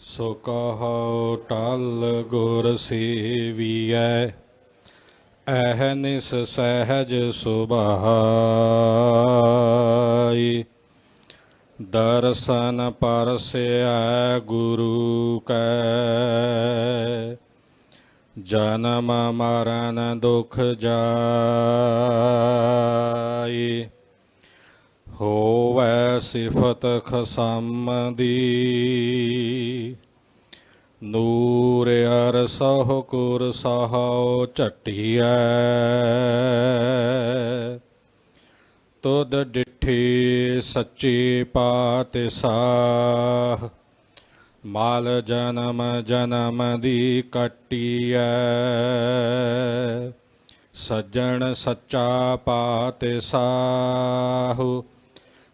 ਸੋ ਕਹੋ ਟਲ ਗੁਰ ਸੇਵੀਐ ਅਹਨਿਸ ਸਹਿਜ ਸੁਭਾਈ। ਦਰਸ਼ਨ ਪਰਸਿਆ ਗੁਰੂ ਕੈ, ਜਨਮ ਮਰਨ ਦੁਖ ਜਾ ਸਿਫਤ ਖਸਮ ਦੀ ਨੂਰ ਅਰ ਸਹੁ ਕੁਰ ਸਹਉ ਝਟਿਐ। ਤੁਧ ਡਿਠੀ ਸੱਚੀ ਪਾਤਿਸਾਹ। ਮਾਲ ਜਨਮ ਜਨਮ ਦੀ ਕਟਿਐ। ਸੱਜਣ ਸੱਚਾ ਪਾਤਿਸਾਹੁ।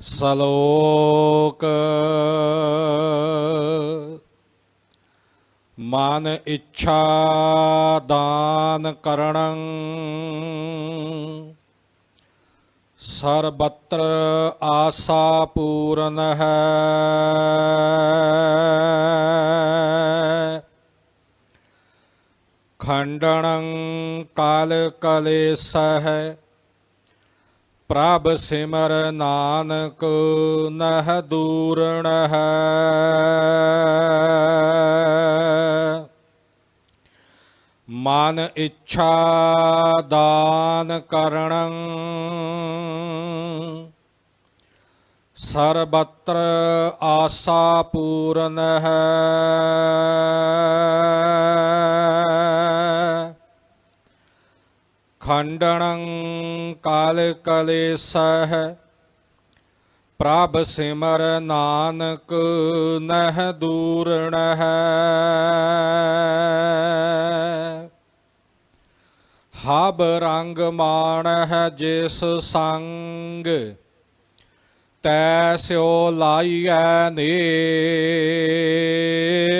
ਸ਼ਲੋਕ। ਮਨ ਇੱਛਾ ਦਾਨ ਕਰਣੰ ਸਰਬਤਰ ਆਸਾ ਪੂਰਨ ਹੈ। ਖੰਡਣੰ ਕਾਲ ਕਲੇਸਹਿ ਪ੍ਰਭ ਸਿਮਰ ਨਾਨਕ ਨਹ ਦੂਰਣ ਹੈ ਮਨ ਇੱਛਾ ਦਾਨ ਕਰਣੰ। ਸਰਬਤਰ ਆਸਾ ਪੂਰਨ ਹੈ। ਖੰਡਣੰ ਕਾਲ ਕਲੇਸਹਿ, ਪ੍ਰਭ ਸਿਮਰ ਨਾਨਕ ਨਹਿ ਦੂਰਣ ਹੈ ਹਬ ਰੰਗ ਮਾਣ ਹੈ ਜਿਸ ਸੰਗ, ਤੈ ਸਿਓ ਲਾਈਐ ਨੇਹੋ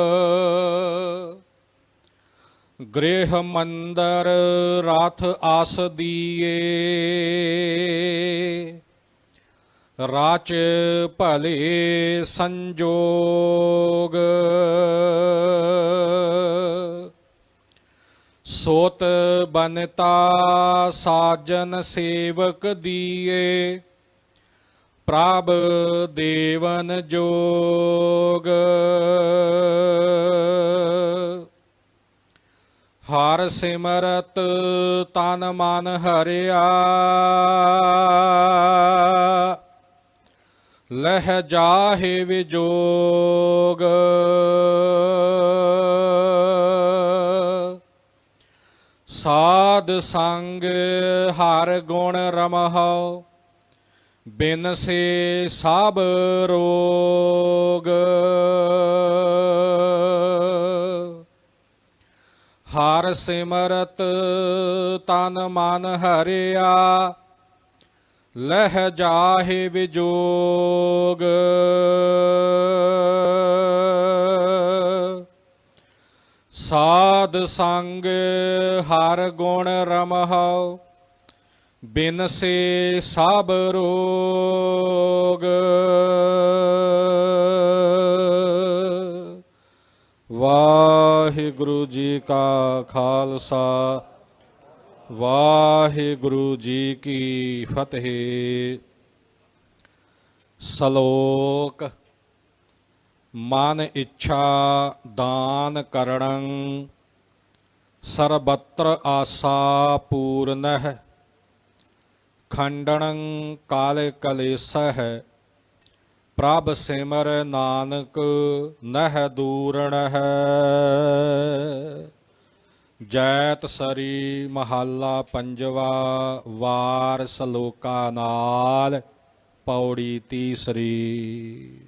ਗ੍ਰਹਿ ਮੰਦਰ ਰਥ ਆਸ ਦੀਏ। ਰਾਚ ਭਲੇ ਸੰਜੋਗ। ਸੋਤ ਬਨਤਾ ਸਾਜਨ ਸੇਵਕ ਦੀਏ। ਪ੍ਰਭ ਦੇਵਨ ਜੋਗ। ਹਰ ਸਿਮਰਤ ਤਨ ਮਨ ਹਰਿਆ। ਲਹਿ ਜਾਹੇ ਵਿਜੋਗ। ਸਾਧ ਸੰਗ ਹਰ ਗੁਣ ਰਮਹੁ ਬਿਨ ਸੇ ਸਭ ਰੋਗ। ਸਿਮਰਤ ਤਨ ਮਨ ਹਰਿਆ, ਲਹਿ ਜਾਹੇ ਵਿਜੋਗ। ਸਾਧ ਸੰਗ ਹਰ ਗੁਣ ਰਮਹੁ, ਬਿਨ ਸੇ ਸਭ ਰੋਗ। ਵਾਹਿਗੁਰੂ ਜੀ ਕਾ ਖਾਲਸਾ, ਵਾਹਿਗੁਰੂ ਜੀ ਕੀ ਫਤਿਹ। ਸ਼ਲੋਕ, ਮਨ ਇੱਛਾ ਦਾਨ ਕਰਣੰ, ਸਰਬੱਤਰ ਆਸਾ ਪੂਰਨਹਿ, ਖੰਡਣੰ ਕਾਲੇ ਕਲੇਸਹਿ। ਪ੍ਰਭ ਸਿਮਰ ਨਾਨਕ ਨਹਿ ਦੂਰਣ ਹੈ ਜੈਤ ਸਰੀ ਮਹੱਲਾ ਪੰਜਵਾ ਵਾਰ ਸਲੋਕਾ ਨਾਲ, ਪੌੜੀ ਤੀਸਰੀ।